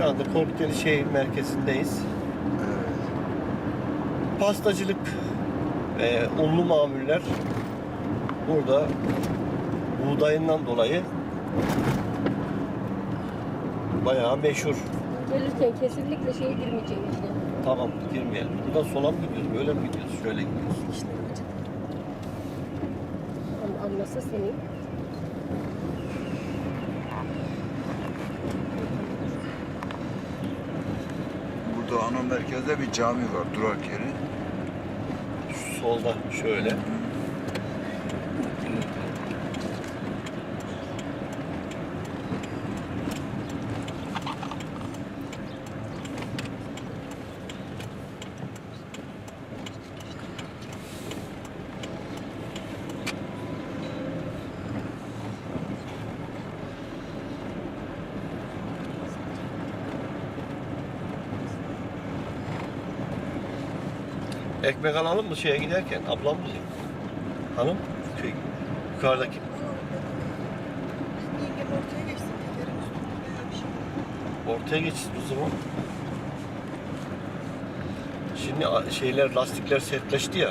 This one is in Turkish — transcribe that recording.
Şu anda Korkuteli şehir merkezindeyiz. Pastacılık ve unlu mamuller burada buğdayından dolayı bayağı meşhur. Gelirken kesinlikle şeye girmeyeceğim işte. Tamam girmeyelim. Buradan sola mı gidiyoruz? Böyle mi gidiyoruz? Şöyle gidiyoruz. İşte An- Anlasa seni. Burada ana merkezde bir cami var, durak yeri. Solda şöyle. Ekmek alalım mı şeye giderken? Ablam mı? Hanım? Şey, yukarıdaki. Ortaya geçsin. Ortaya geçsin o zaman. Şimdi şeyler lastikler sertleşti ya.